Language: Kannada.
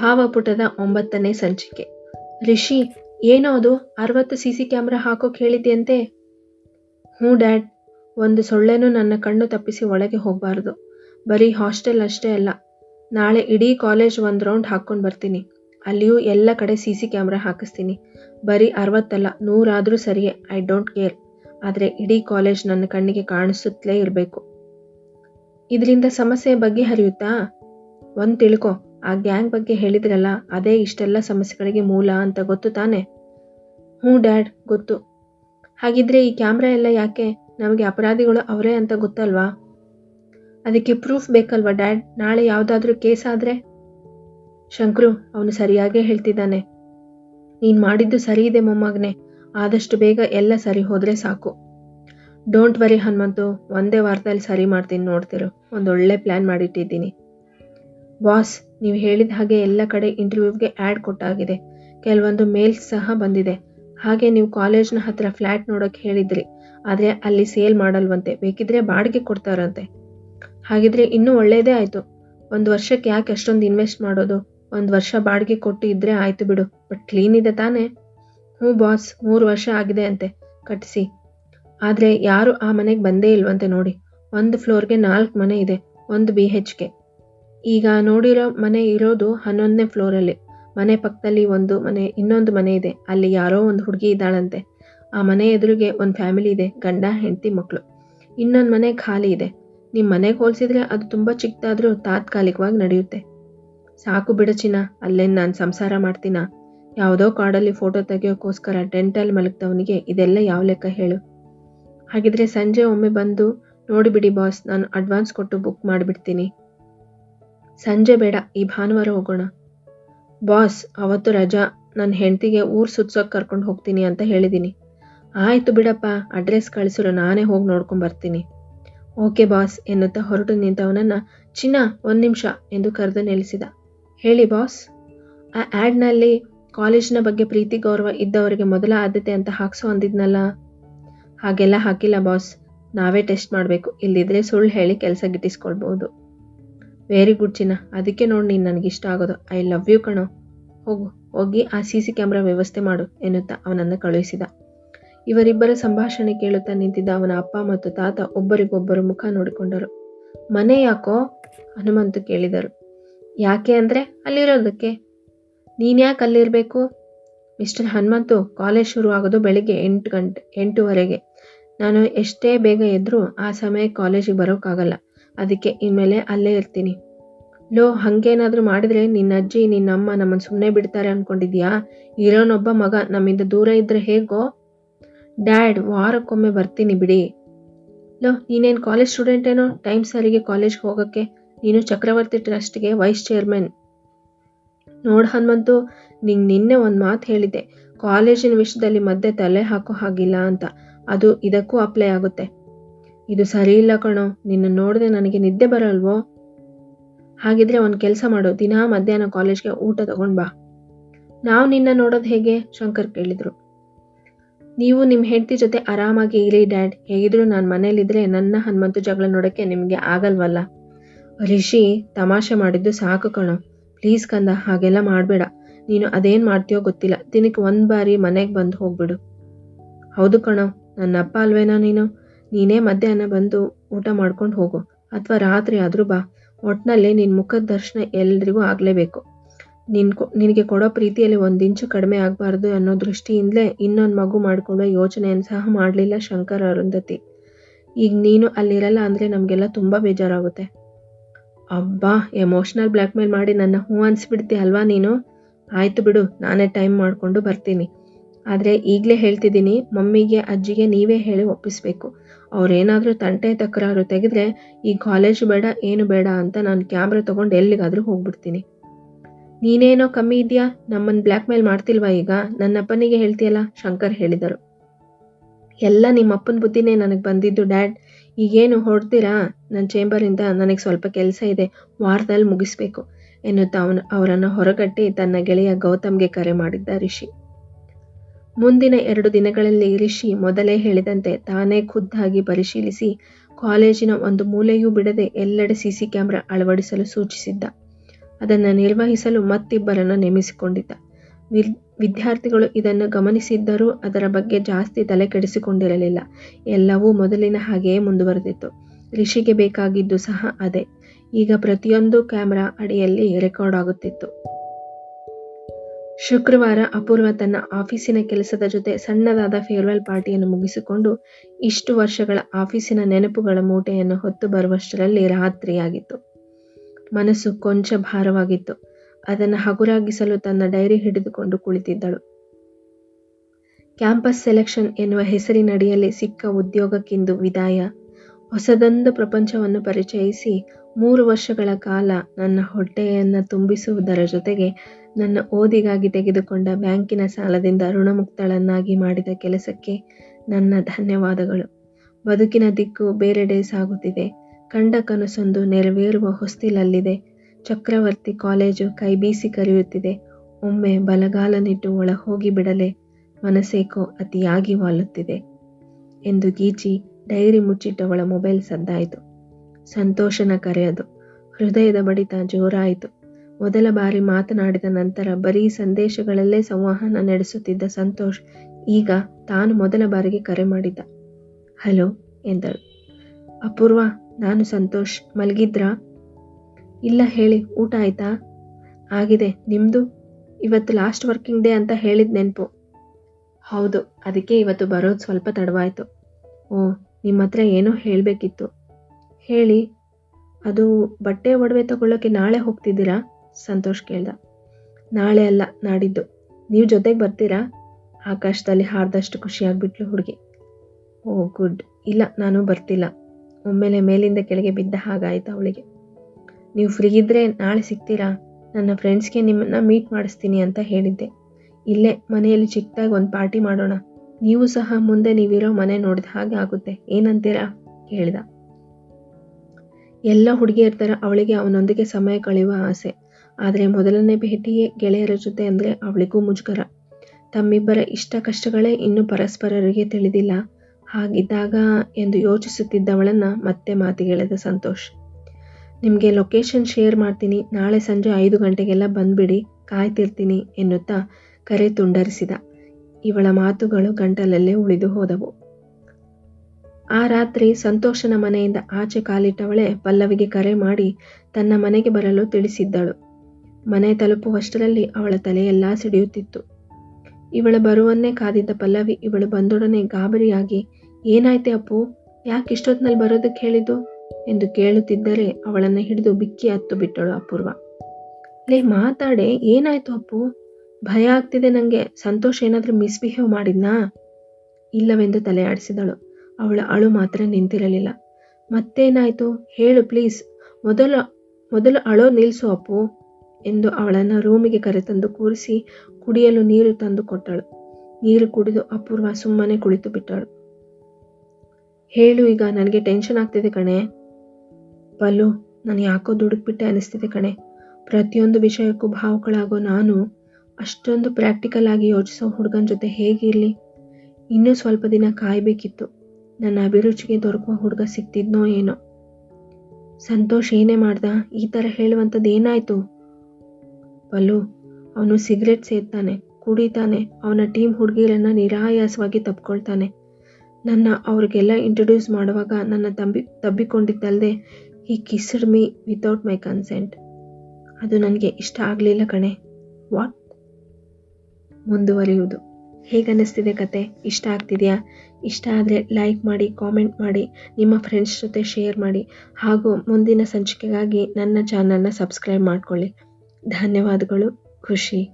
ಭಾವಪುಟದ ಒಂಬತ್ತನೇ ಸಂಚಿಕೆ. ರಿಷಿ ಏನೋ ಅದು ಅರವತ್ತು ಸಿ ಸಿ ಕ್ಯಾಮ್ರಾ ಹಾಕೋಕೆ ಹೇಳಿದ್ಯಂತೆ? ಹ್ಞೂ ಡ್ಯಾಡ್. ಒಂದು ಸೊಳ್ಳೆನೂ ನನ್ನ ಕಣ್ಣು ತಪ್ಪಿಸಿ ಒಳಗೆ ಹೋಗಬಾರ್ದು. ಬರೀ ಹಾಸ್ಟೆಲ್ ಅಷ್ಟೇ ಅಲ್ಲ. ನಾಳೆ ಇಡೀ ಕಾಲೇಜ್ ಒಂದು ರೌಂಡ್ ಹಾಕ್ಕೊಂಡು ಬರ್ತೀನಿ. ಅಲ್ಲಿಯೂ ಎಲ್ಲ ಕಡೆ ಸಿ ಸಿ ಕ್ಯಾಮ್ರಾ ಹಾಕಿಸ್ತೀನಿ. ಬರೀ ಅರವತ್ತಲ್ಲ, ನೂರಾದರೂ ಸರಿಯೇ, ಐ ಡೋಂಟ್ ಕೇರ್. ಆದರೆ ಇಡೀ ಕಾಲೇಜ್ ನನ್ನ ಕಣ್ಣಿಗೆ ಕಾಣಿಸುತ್ತಲೇ ಇರಬೇಕು. ಇದರಿಂದ ಸಮಸ್ಯೆ ಬಗೆಹರಿಯುತ್ತಾ ಒಂದು ತಿಳ್ಕೊ. ಆ ಗ್ಯಾಂಗ್ ಬಗ್ಗೆ ಹೇಳಿದ್ರಲ್ಲ, ಅದೇ ಇಷ್ಟೆಲ್ಲ ಸಮಸ್ಯೆಗಳಿಗೆ ಮೂಲ ಅಂತ ಗೊತ್ತು ತಾನೆ? ಹ್ಞೂ ಡ್ಯಾಡ್, ಗೊತ್ತು. ಹಾಗಿದ್ರೆ ಈ ಕ್ಯಾಮ್ರಾ ಎಲ್ಲ ಯಾಕೆ ನಮಗೆ ಅಪರಾಧಿಗಳು ಅವರೇ ಅಂತ ಗೊತ್ತಲ್ವಾ? ಅದಕ್ಕೆ ಪ್ರೂಫ್ ಬೇಕಲ್ವಾ ಡ್ಯಾಡ್? ನಾಳೆ ಯಾವುದಾದ್ರೂ ಕೇಸ್ ಆದರೆ? ಶಂಕ್ರು, ಅವನು ಸರಿಯಾಗೇ ಹೇಳ್ತಿದ್ದಾನೆ. ನೀನು ಮಾಡಿದ್ದು ಸರಿ ಇದೆ ಮೊಮ್ಮಗನೆ. ಆದಷ್ಟು ಬೇಗ ಎಲ್ಲ ಸರಿ ಹೋದರೆ ಸಾಕು. ಡೋಂಟ್ ವರಿ ಹನುಮಂತು, ಒಂದೇ ವಾರದಲ್ಲಿ ಸರಿ ಮಾಡ್ತೀನಿ ನೋಡ್ತಿರು. ಒಂದೊಳ್ಳೆ ಪ್ಲ್ಯಾನ್ ಮಾಡಿಟ್ಟಿದ್ದೀನಿ. ಬಾಸ್ ನೀವು ಹೇಳಿದ ಹಾಗೆ ಎಲ್ಲ ಕಡೆ ಇಂಟರ್ವ್ಯೂಗೆ ಆ್ಯಡ್ ಕೊಟ್ಟಾಗಿದೆ. ಕೆಲವೊಂದು ಮೇಲ್ಸ್ ಸಹ ಬಂದಿದೆ. ಹಾಗೆ ನೀವು ಕಾಲೇಜ್ನ ಹತ್ರ ಫ್ಲ್ಯಾಟ್ ನೋಡೋಕೆ ಹೇಳಿದ್ರಿ. ಆದರೆ ಅಲ್ಲಿ ಸೇಲ್ ಮಾಡಲ್ವಂತೆ. ಬೇಕಿದ್ರೆ ಬಾಡಿಗೆ ಕೊಡ್ತಾರಂತೆ. ಹಾಗಿದ್ರೆ ಇನ್ನೂ ಒಳ್ಳೆಯದೇ ಆಯಿತು. ಒಂದು ವರ್ಷಕ್ಕೆ ಯಾಕೆ ಅಷ್ಟೊಂದು ಇನ್ವೆಸ್ಟ್ ಮಾಡೋದು? ಒಂದು ವರ್ಷ ಬಾಡಿಗೆ ಕೊಟ್ಟು ಇದ್ರೆ ಆಯಿತು ಬಿಡು. ಬಟ್ ಕ್ಲೀನ್ ಇದೆ ತಾನೇ. ಹ್ಞೂ ಬಾಸ್ ಮೂರು ವರ್ಷ ಆಗಿದೆ ಅಂತೆ. ಕಟ್ಟಿಸಿ ಆದರೆ ಯಾರು ಆ ಮನೆಗೆ ಬಂದೇ ಇಲ್ವಂತೆ ನೋಡಿ. ಒಂದು ಫ್ಲೋರ್ಗೆ ನಾಲ್ಕು ಮನೆ ಇದೆ. ಒಂದು ಬಿ ಹೆಚ್ಗೆ ಈಗ ನೋಡಿರೋ ಮನೆ ಇರೋದು ಹನ್ನೊಂದನೇ ಫ್ಲೋರಲ್ಲಿ ಮನೆ ಪಕ್ಕದಲ್ಲಿ ಒಂದು ಮನೆ, ಇನ್ನೊಂದು ಮನೆ ಇದೆ. ಅಲ್ಲಿ ಯಾರೋ ಒಂದು ಹುಡುಗಿ ಇದ್ದಾಳಂತೆ. ಆ ಮನೆ ಎದುರಿಗೆ ಒಂದು ಫ್ಯಾಮಿಲಿ ಇದೆ, ಗಂಡ, ಹೆಂಡತಿ ಮಕ್ಕಳು ಇನ್ನೊಂದು ಮನೆ ಖಾಲಿ ಇದೆ. ನಿಮ್ಮ ಮನೆಗೆ ಹೋಲಿಸಿದ್ರೆ ಅದು ತುಂಬ ಚಿಕ್ಕದಾದರೂ ತಾತ್ಕಾಲಿಕವಾಗಿ ನಡೆಯುತ್ತೆ. ಸಾಕು ಬಿಡು ಅಲ್ಲೇ ನಾನು ಸಂಸಾರ ಮಾಡ್ತೀನ? ಯಾವುದೋ ಕಾಡಲ್ಲಿ ಫೋಟೋ ತೆಗೆಯೋಕ್ಕೋಸ್ಕರ ಟೆಂಟಲ್ಲಿ ಮಲಗ್ದವನಿಗೆ ಇದೆಲ್ಲ ಯಾವ ಲೆಕ್ಕ ಹೇಳು. ಹಾಗಿದ್ರೆ ಸಂಜೆ ಒಮ್ಮೆ ಬಂದು ನೋಡಿಬಿಡಿ ಬಾಸ್ ನಾನು ಅಡ್ವಾನ್ಸ್ ಕೊಟ್ಟು ಬುಕ್ ಮಾಡಿಬಿಡ್ತೀನಿ. ಸಂಜೆ ಬೇಡ, ಈ ಭಾನುವಾರ ಹೋಗೋಣ. ಬಾಸ್, ಅವತ್ತು ರಜಾ ನನ್ನ ಹೆಂಡತಿಗೆ ಊರು ಸುತ್ಸೋಕೆ ಕರ್ಕೊಂಡು ಹೋಗ್ತೀನಿ ಅಂತ ಹೇಳಿದ್ದೀನಿ ಆಯಿತು ಬಿಡಪ್ಪ, ಅಡ್ರೆಸ್ ಕಳಿಸಿರು, ನಾನೇ ಹೋಗಿ ನೋಡ್ಕೊಂಡು ಬರ್ತೀನಿ. ಓಕೆ ಬಾಸ್, ಎನ್ನುತ್ತಾ ಹೊರಟು ನಿಂತವನನ್ನು ಚಿನ್ನ ಒಂದು ನಿಮಿಷ ಎಂದು ಕರೆದು ನಿಲ್ಲಿಸಿದ. ಹೇಳಿ ಬಾಸ್. ಆ ಆ್ಯಡ್ನಲ್ಲಿ ಕಾಲೇಜಿನ ಬಗ್ಗೆ ಪ್ರೀತಿ, ಗೌರವ ಇದ್ದವರಿಗೆ ಮೊದಲ ಆದ್ಯತೆ ಅಂತ ಹಾಕ್ಸೋ ಅಂದಿದ್ನಲ್ಲ? ಹಾಗೆಲ್ಲ ಹಾಕಿಲ್ಲ ಬಾಸ್. ನಾವೇ ಟೆಸ್ಟ್ ಮಾಡಬೇಕು. ಇಲ್ಲಿದ್ರೆ ಸುಳ್ಳು ಹೇಳಿ ಕೆಲಸ ಗಿಟ್ಟಿಸ್ಕೊಳ್ಬೋದು. ವೆರಿ ಗುಡ್ ಚಿನ್ನ ಅದಕ್ಕೆ ನೋಡಿ ನೀನು ನನಗೆ ಇಷ್ಟ ಆಗೋದು. ಐ ಲವ್ ಯು ಕಣೋ. ಹೋಗು. ಹೋಗಿ ಆ ಸಿ ಸಿ ಕ್ಯಾಮ್ರಾ ವ್ಯವಸ್ಥೆ ಮಾಡು, ಎನ್ನುತ್ತಾ ಅವನನ್ನು ಕಳುಹಿಸಿದ. ಇವರಿಬ್ಬರ ಸಂಭಾಷಣೆ ಕೇಳುತ್ತಾ ನಿಂತಿದ್ದ ಅವನ ಅಪ್ಪ ಮತ್ತು ತಾತ ಒಬ್ಬರಿಗೊಬ್ಬರು ಮುಖ ನೋಡಿಕೊಂಡರು. ಮನೆ ಯಾಕೋ? ಹನುಮಂತು ಕೇಳಿದರು. ಯಾಕೆ ಅಂದರೆ ಅಲ್ಲಿರೋದಕ್ಕೆ? ನೀನ್ಯಾಕೆ ಅಲ್ಲಿರಬೇಕು? ಮಿಸ್ಟರ್ ಹನುಮಂತು, ಕಾಲೇಜ್ ಶುರು ಆಗೋದು ಬೆಳಿಗ್ಗೆ ಎಂಟು ಗಂಟೆ, ಎಂಟೂವರೆಗೆ. ನಾನು ಎಷ್ಟೇ ಬೇಗ ಎದ್ದರೂ ಆ ಸಮಯ ಕಾಲೇಜಿಗೆ ಬರೋಕ್ಕಾಗಲ್ಲ. ಅದಕ್ಕೆ ಇನ್ಮೇಲೆ ಅಲ್ಲೇ ಇರ್ತೀನಿ. ಲೋ, ಹಾಗೇನಾದರೂ ಮಾಡಿದರೆ ನಿನ್ನ ಅಜ್ಜಿ ನಿನ್ನ ಅಮ್ಮ ನಮ್ಮನ್ನು ಸುಮ್ಮನೆ ಬಿಡ್ತಾರೆ ಅಂದ್ಕೊಂಡಿದ್ಯಾ ಇರೋನೊಬ್ಬ ಮಗ ನಮ್ಮಿಂದ ದೂರ ಇದ್ದರೆ ಹೇಗೋ? ಡ್ಯಾಡ್, ವಾರಕ್ಕೊಮ್ಮೆ ಬರ್ತೀನಿ ಬಿಡಿ. ಲೋ, ನೀನೇನು ಕಾಲೇಜ್ ಸ್ಟೂಡೆಂಟ್ ಏನೋ? ಟೈಮ್ ಸರಿಗೆ ಕಾಲೇಜ್ಗೆ ಹೋಗೋಕ್ಕೆ ನೀನು ಚಕ್ರವರ್ತಿ ಟ್ರಸ್ಟ್ಗೆ ವೈಸ್ ಚೇರ್ಮನ್. ನೋಡು ಹನುಮಂತು, ನಿಂಗೆ ನಿನ್ನೆ ಒಂದು ಮಾತು ಹೇಳಿದ್ದೆ. ಕಾಲೇಜಿನ ವಿಷಯದಲ್ಲಿ ಮಧ್ಯೆ ತಲೆ ಹಾಕೋ ಹಾಗಿಲ್ಲ ಅಂತ. ಅದು ಇದಕ್ಕೂ ಅಪ್ಲೈ ಆಗುತ್ತೆ. ಇದು ಸರಿ ಇಲ್ಲ ಕಣೋ, ನಿನ್ನ ನೋಡಿದ್ರೆ ನನಗೆ ನಿದ್ದೆ ಬರಲ್ವೋ? ಹಾಗಿದ್ರೆ ಒಂದು ಕೆಲಸ ಮಾಡು, ದಿನಾ ಮಧ್ಯಾಹ್ನ ಕಾಲೇಜ್ಗೆ ಊಟ ತಗೊಂಡು ಬಾ. ನಾವು ನಿನ್ನ ನೋಡೋದು ಹೇಗೆ? ಶಂಕರ್ ಕೇಳಿದರು. ನೀವು ನಿಮ್ಮ ಹೆಂಡತಿ ಜೊತೆ ಆರಾಮಾಗಿ ಇರಿ ಡ್ಯಾಡ್, ಹೇಗಿದ್ರು ನಾನು ಮನೇಲಿದ್ರೆ ನನ್ನ ಹನುಮಂತು ಜಗಳ ನೋಡೋಕ್ಕೆ ನಿಮಗೆ ಆಗಲ್ವಲ್ಲ? ರಿಷಿ ತಮಾಷೆ ಮಾಡಿದ್ದು ಸಾಕು ಕಣೋ, ಪ್ಲೀಸ್ ಕಂದ, ಹಾಗೆಲ್ಲ ಮಾಡಬೇಡ. ನೀನು ಅದೇನು ಮಾಡ್ತೀಯೋ ಗೊತ್ತಿಲ್ಲ, ದಿನಕ್ಕೆ ಒಂದು ಬಾರಿ ಮನೆಗೆ ಬಂದು ಹೋಗ್ಬಿಡು. ಹೌದು ಕಣೋ ನನ್ನ ಅಪ್ಪ ಅಲ್ವೇನೋ ನೀನು? ನೀನೇ ಮಧ್ಯಾಹ್ನ ಬಂದು ಊಟ ಮಾಡ್ಕೊಂಡು ಹೋಗು. ಅಥವಾ ರಾತ್ರಿ ಆದರೂ ಬಾ. ಒಟ್ಟಿನಲ್ಲಿ ನಿನ್ನ ಮುಖದ ದರ್ಶನ ಎಲ್ರಿಗೂ ಆಗಲೇಬೇಕು. ನಿನ್ ನಿನಗೆ ಕೊಡೋ ಪ್ರೀತಿಯಲ್ಲಿ ಒಂದಿಂಚು ಕಡಿಮೆ ಆಗಬಾರ್ದು ಅನ್ನೋ ದೃಷ್ಟಿಯಿಂದಲೇ ಇನ್ನೊಂದು ಮಗು ಮಾಡಿಕೊಳ್ಳೋ ಯೋಚನೆಯನ್ನು ಸಹ ಮಾಡಲಿಲ್ಲ ಶಂಕರ್ ಅರುಂಧತಿ. ಈಗ ನೀನು ಅಲ್ಲಿರಲ್ಲ ಅಂದರೆ ನಮಗೆಲ್ಲ ತುಂಬ ಬೇಜಾರಾಗುತ್ತೆ. ಅಬ್ಬಾ, ಎಮೋಷ್ನಲ್ ಬ್ಲ್ಯಾಕ್ ಮೇಲ್ ಮಾಡಿ ನನ್ನ ಹೂ ಅನ್ಸಿಬಿಡ್ತಿ ಅಲ್ವಾ ನೀನು? ಆಯಿತು ಬಿಡು, ನಾನೇ ಟೈಮ್ ಮಾಡಿಕೊಂಡು ಬರ್ತೀನಿ. ಆದರೆ ಈಗಲೇ ಹೇಳ್ತಿದ್ದೀನಿ, ಮಮ್ಮಿಗೆ, ಅಜ್ಜಿಗೆ ನೀವೇ ಹೇಳಿ ಒಪ್ಪಿಸ್ಬೇಕು. ಅವ್ರೇನಾದರೂ ತಂಟೆ ತಕರಾರು ತೆಗೆದ್ರೆ ಈ ಕಾಲೇಜ್ ಬೇಡ, ಏನು ಬೇಡ ಅಂತ ನಾನು ಕ್ಯಾಮ್ರಾ ತೊಗೊಂಡು ಎಲ್ಲಿಗಾದರೂ ಹೋಗ್ಬಿಡ್ತೀನಿ. ನೀನೇನೋ ಕಮ್ಮಿ ಇದೆಯಾ? ನಮ್ಮನ್ನು ಬ್ಲ್ಯಾಕ್ ಮೇಲ್ ಮಾಡ್ತಿಲ್ವಾ ಈಗ? ನನ್ನ ಅಪ್ಪನಿಗೆ ಹೇಳ್ತೀಯಲ್ಲ? ಶಂಕರ್ ಹೇಳಿದರು. ಎಲ್ಲ ನಿಮ್ಮ ಅಪ್ಪನ ಬುದ್ಧಿನೇ ನನಗೆ ಬಂದಿದ್ದು, ಡ್ಯಾಡ್. ಈಗೇನು ಹೊಡ್ತೀರಾ ನನ್ನ ಚೇಂಬರಿಂದ ನನಗೆ ಸ್ವಲ್ಪ ಕೆಲಸ ಇದೆ, ವಾರದಲ್ಲಿ ಮುಗಿಸ್ಬೇಕು ಎನ್ನುತ್ತಾ ಅವನು ಅವರನ್ನು ಹೊರಗಟ್ಟಿ ತನ್ನ ಗೆಳೆಯ ಗೌತಮ್ಗೆ ಕರೆ ಮಾಡಿದ್ದ ರಿಷಿ. ಮುಂದಿನ ಎರಡು ದಿನಗಳಲ್ಲಿ ರಿಷಿ ಮೊದಲೇ ಹೇಳಿದಂತೆ ತಾನೇ ಖುದ್ದಾಗಿ ಪರಿಶೀಲಿಸಿ ಕಾಲೇಜಿನ ಒಂದು ಮೂಲೆಯೂ ಬಿಡದೆ ಎಲ್ಲೆಡೆ ಸಿಸಿ ಕ್ಯಾಮೆರಾ ಅಳವಡಿಸಲು ಸೂಚಿಸಿದ್ದ. ಅದನ್ನು ನಿರ್ವಹಿಸಲು ಮತ್ತಿಬ್ಬರನ್ನು ನೇಮಿಸಿಕೊಂಡಿದ್ದ. ವಿದ್, ವಿದ್ಯಾರ್ಥಿಗಳು ಇದನ್ನು ಗಮನಿಸಿದ್ದರೂ ಅದರ ಬಗ್ಗೆ ಜಾಸ್ತಿ ತಲೆ ಕೆಡಿಸಿಕೊಂಡಿರಲಿಲ್ಲ. ಎಲ್ಲವೂ ಮೊದಲಿನ ಹಾಗೆಯೇ ಮುಂದುವರೆದಿತ್ತು. ರಿಷಿಗೆ ಬೇಕಾಗಿದ್ದು ಸಹ ಅದೇ. ಈಗ ಪ್ರತಿಯೊಂದು ಕ್ಯಾಮೆರಾ ಅಡಿಯಲ್ಲಿ ರೆಕಾರ್ಡ್ ಆಗುತ್ತಿತ್ತು. ಶುಕ್ರವಾರ ಅಪೂರ್ವ ತನ್ನ ಆಫೀಸಿನ ಕೆಲಸದ ಜೊತೆ ಸಣ್ಣದಾದ ಫೇರ್ವೆಲ್ ಪಾರ್ಟಿಯನ್ನು ಮುಗಿಸಿಕೊಂಡು ಇಷ್ಟು ವರ್ಷಗಳ ಆಫೀಸಿನ ನೆನಪುಗಳ ಮೂಟೆಯನ್ನು ಹೊತ್ತು ಬರುವಷ್ಟರಲ್ಲಿ ರಾತ್ರಿಯಾಗಿತ್ತು. ಮನಸ್ಸು ಕೊಂಚ ಭಾರವಾಗಿತ್ತು. ಅದನ್ನು ಹಗುರಾಗಿಸಲು ತನ್ನ ಡೈರಿ ಹಿಡಿದುಕೊಂಡು ಕುಳಿತಿದ್ದಳು. ಕ್ಯಾಂಪಸ್ ಸೆಲೆಕ್ಷನ್ ಎನ್ನುವ ಹೆಸರಿನಡಿಯಲ್ಲಿ ಸಿಕ್ಕ ಉದ್ಯೋಗಕ್ಕಿಂದು ವಿದಾಯ. ಹೊಸದೊಂದು ಪ್ರಪಂಚವನ್ನು ಪರಿಚಯಿಸಿ ಮೂರು ವರ್ಷಗಳ ಕಾಲ ನನ್ನ ಹೊಟ್ಟೆಯನ್ನು ತುಂಬಿಸುವುದರ ಜೊತೆಗೆ ನನ್ನ ಓದಿಗಾಗಿ ತೆಗೆದುಕೊಂಡ ಬ್ಯಾಂಕಿನ ಸಾಲದಿಂದ ಋಣಮುಕ್ತಳನ್ನಾಗಿ ಮಾಡಿದ ಕೆಲಸಕ್ಕೆ ನನ್ನ ಧನ್ಯವಾದಗಳು. ಬದುಕಿನ ದಿಕ್ಕು ಬೇರೆಡೆ ಸಾಗುತ್ತಿದೆ. ಕಂಡ ಕನಸೊಂದು ನೆರವೇರುವ ಹೊಸ್ತಿಲಲ್ಲಿದೆ. ಚಕ್ರವರ್ತಿ ಕಾಲೇಜು ಕೈಬೀಸಿ ಕರೆಯುತ್ತಿದೆ. ಒಮ್ಮೆ ಬಲಗಾಲನಿಟ್ಟು ಒಳ ಹೋಗಿ ಬಿಡಲೆ ಮನಸೇಕೋ ಅತಿಯಾಗಿ ವಾಲುತ್ತಿದೆ. ಎಂದು ಗೀಚಿ ಡೈರಿ ಮುಚ್ಚಿಟ್ಟವಳ ಮೊಬೈಲ್ ಸದ್ದಾಯಿತು. ಸಂತೋಷನ ಕರೆಯದು. ಹೃದಯದ ಬಡಿತ ಜೋರಾಯಿತು. ಮೊದಲ ಬಾರಿ ಮಾತನಾಡಿದ ನಂತರ ಬರೀ ಸಂದೇಶಗಳಲ್ಲೇ ಸಂವಹನ ನಡೆಸುತ್ತಿದ್ದ ಸಂತೋಷ್ ಈಗ ತಾನು ಮೊದಲ ಬಾರಿಗೆ ಕರೆ ಮಾಡಿದ್ದ. ಹಲೋ ಎಂದಳು. ಅಪೂರ್ವ, ನಾನು ಸಂತೋಷ್. ಮಲಗಿದ್ರಾ? ಇಲ್ಲ ಹೇಳಿ, ಊಟ ಆಯ್ತಾ? ಆಗಿದೆ. ನಿಮ್ಮದು ಇವತ್ತು ಲಾಸ್ಟ್ ವರ್ಕಿಂಗ್ ಡೇ ಅಂತ ಹೇಳಿದ ನೆನಪು. ಹೌದು, ಅದಕ್ಕೆ ಇವತ್ತು ಬರೋದು ಸ್ವಲ್ಪ ತಡವಾಯಿತು. ಓ ನಿಮ್ಮ ಹತ್ರ ಏನೋ ಹೇಳಬೇಕಿತ್ತು. ಹೇಳಿ, ಅದು ಬಟ್ಟೆ ಒಡವೆ ತಗೊಳ್ಳೋಕ್ಕೆ ನಾಳೆ ಹೋಗ್ತಿದ್ದೀರಾ? ಸಂತೋಷ್ ಕೇಳ್ದ. ನಾಳೆ ಅಲ್ಲ, ನಾಡಿದ್ದು. ನೀವು ಜೊತೆಗೆ ಬರ್ತೀರಾ? ಆಕಾಶದಲ್ಲಿ ಹಾರ್ದಷ್ಟು ಖುಷಿಯಾಗ್ಬಿಟ್ಲು ಹುಡುಗಿ. Oh, good. ಇಲ್ಲ, ನಾನು ಬರ್ತಿಲ್ಲ. ಒಮ್ಮೆಲೆ ಮೇಲಿಂದ ಕೆಳಗೆ ಬಿದ್ದ ಹಾಗಾಯಿತು ಅವಳಿಗೆ. ನೀವು ಫ್ರೀ ಇದ್ದರೆ ನಾಳೆ ಸಿಗ್ತೀರಾ? ನನ್ನ ಫ್ರೆಂಡ್ಸ್ಗೆ ನಿಮ್ಮನ್ನು ಮೀಟ್ ಮಾಡಿಸ್ತೀನಿ ಅಂತ ಹೇಳಿದ್ದೆ. ಇಲ್ಲೇ ಮನೆಯಲ್ಲಿ ಚಿಕ್ಕದಾಗಿ ಒಂದು ಪಾರ್ಟಿ ಮಾಡೋಣ. ನೀವು ಸಹ ಮುಂದೆ ನೀವಿರೋ ಮನೆ ನೋಡಿದ ಹಾಗೆ ಆಗುತ್ತೆ. ಏನಂತೀರಾ? ಕೇಳಿದ. ಎಲ್ಲ ಹುಡುಗಿಯರ ಥರ ಅವಳಿಗೆ ಅವನೊಂದಿಗೆ ಸಮಯ ಕಳೆಯುವ ಆಸೆ. ಆದರೆ ಮೊದಲನೇ ಭೇಟಿಯೇ ಗೆಳೆಯರ ಜೊತೆ ಅಂದರೆ ಅವಳಿಗೂ ಮುಜುಗರ. ತಮ್ಮಿಬ್ಬರ ಇಷ್ಟ ಕಷ್ಟಗಳೇ ಇನ್ನೂ ಪರಸ್ಪರರಿಗೆ ತಿಳಿದಿಲ್ಲ. ಹಾಗಿದ್ದಾಗ ಎಂದು ಯೋಚಿಸುತ್ತಿದ್ದವಳನ್ನು ಮತ್ತೆ ಮಾತಿಗೆಳೆದ ಸಂತೋಷ್. ನಿಮಗೆ ಲೊಕೇಶನ್ ಶೇರ್ ಮಾಡ್ತೀನಿ. ನಾಳೆ ಸಂಜೆ ಐದು ಗಂಟೆಗೆಲ್ಲ ಬಂದ್ಬಿಡಿ. ಕಾಯ್ತಿರ್ತೀನಿ ಎನ್ನುತ್ತಾ ಕರೆ ತುಂಡರಿಸಿದ. ಇವಳ ಮಾತುಗಳು ಗಂಟಲಲ್ಲೇ ಉಳಿದು ಹೋದವು. ಆ ರಾತ್ರಿ ಸಂತೋಷನ ಮನೆಯಿಂದ ಆಚೆ ಕಾಲಿಟ್ಟವಳೆ ಪಲ್ಲವಿಗೆ ಕರೆ ಮಾಡಿ ತನ್ನ ಮನೆಗೆ ಬರಲು ತಿಳಿಸಿದ್ದಳು. ಮನೆ ತಲುಪುವಷ್ಟರಲ್ಲಿ ಅವಳ ತಲೆಯೆಲ್ಲಾ ಸಿಡಿಯುತ್ತಿತ್ತು. ಇವಳ ಬರುವನ್ನೇ ಕಾದಿದ್ದ ಪಲ್ಲವಿ ಇವಳು ಬಂದೊಡನೆ ಗಾಬರಿಯಾಗಿ, ಏನಾಯ್ತೆ ಅಪ್ಪು, ಯಾಕೆ ಇಷ್ಟೊತ್ತಿನಲ್ಲಿ ಬರೋದಕ್ಕೆ ಹೇಳಿದ್ದು? ಎಂದು ಕೇಳುತ್ತಿದ್ದರೆ ಅವಳನ್ನು ಹಿಡಿದು ಬಿಕ್ಕಿ ಹತ್ತು ಬಿಟ್ಟಳು ಅಪೂರ್ವ. ಲೇ, ಮಾತಾಡೆ, ಏನಾಯ್ತು ಅಪ್ಪು? ಭಯ ಆಗ್ತಿದೆ ನನಗೆ ಸಂತೋಷ್ ಏನಾದರೂ ಮಿಸ್ಬಿಹೇವ್ ಮಾಡಿದ್ನಾ? ಇಲ್ಲವೆಂದು ತಲೆ ಆಡಿಸಿದಳು. ಅವಳ ಅಳು ಮಾತ್ರ ನಿಂತಿರಲಿಲ್ಲ. ಮತ್ತೇನಾಯಿತು? ಹೇಳು ಪ್ಲೀಸ್ ಮೊದಲು ಮೊದಲು ಅಳೋ ನಿಲ್ಲಿಸು ಅಪ್ಪು ಎಂದು ಅವಳನ್ನು ರೂಮಿಗೆ ಕರೆತಂದು ಕೂರಿಸಿ ಕುಡಿಯಲು ನೀರು ತಂದು ಕೊಟ್ಟಳು. ನೀರು ಕುಡಿದು ಅಪೂರ್ವ ಸುಮ್ಮನೆ ಕುಳಿತು ಬಿಟ್ಟಳು. ಹೇಳು ಈಗ, ನನಗೆ ಟೆನ್ಷನ್ ಆಗ್ತಿದೆ ಕಣೆ. ಪಲ್ಲು ನಾನು ಯಾಕೋ ದುಡುಕ್ಬಿಟ್ಟೆ ಅನಿಸ್ತಿದೆ ಕಣೆ. ಪ್ರತಿಯೊಂದು ವಿಷಯಕ್ಕೂ ಭಾವುಗಳಾಗೋ ನಾನು ಅಷ್ಟೊಂದು ಪ್ರಾಕ್ಟಿಕಲ್ ಆಗಿ ಯೋಚಿಸೋ ಹುಡುಗನ ಜೊತೆ ಹೇಗಿರಲಿ? ಇನ್ನೂ ಸ್ವಲ್ಪ ದಿನ ಕಾಯಬೇಕಿತ್ತು. ನನ್ನ ಅಭಿರುಚಿಗೆ ದೊರಕುವ ಹುಡುಗ ಸಿಕ್ತಿದ್ನೋ ಏನೋ. ಸಂತೋಷ್ ಏನೇ ಮಾಡ್ದ, ಈ ಥರ ಹೇಳುವಂಥದ್ದು ಏನಾಯಿತು? ಬಲು ಅವನು ಸಿಗರೆಟ್ ಸೇರ್ತಾನೆ ಕುಡಿತಾನೆ, ಅವನ ಟೀಮ್ ಹುಡುಗಿರನ್ನು ನಿರಾಯಾಸವಾಗಿ ತಪ್ಕೊಳ್ತಾನೆ. ನನ್ನ ಅವ್ರಿಗೆಲ್ಲ ಇಂಟ್ರೊಡ್ಯೂಸ್ ಮಾಡುವಾಗ ನನ್ನ ತಂಬಿ ತಬ್ಬಿಕೊಂಡಿದ್ದಲ್ಲದೆ he kissed me without my consent ಅದು ನನಗೆ ಇಷ್ಟ ಆಗಲಿಲ್ಲ ಕಣೆ. ವಾಟ್ ಮುಂದುವರಿಯುವುದು. ಹೇಗನ್ನಿಸ್ತಿದೆ ಕತೆ? ಇಷ್ಟ ಆಗ್ತಿದೆಯಾ? ಇಷ್ಟ ಆದರೆ ಲೈಕ್ ಮಾಡಿ ಕಾಮೆಂಟ್ ಮಾಡಿ, ನಿಮ್ಮ ಫ್ರೆಂಡ್ಸ್ ಜೊತೆ ಶೇರ್ ಮಾಡಿ, ಹಾಗೂ ಮುಂದಿನ ಸಂಚಿಕೆಗಾಗಿ ನನ್ನ ಚಾನಲ್ನ ಸಬ್ಸ್ಕ್ರೈಬ್ ಮಾಡಿಕೊಳ್ಳಿ. ಧನ್ಯವಾದಗಳು, ಖುಷಿ.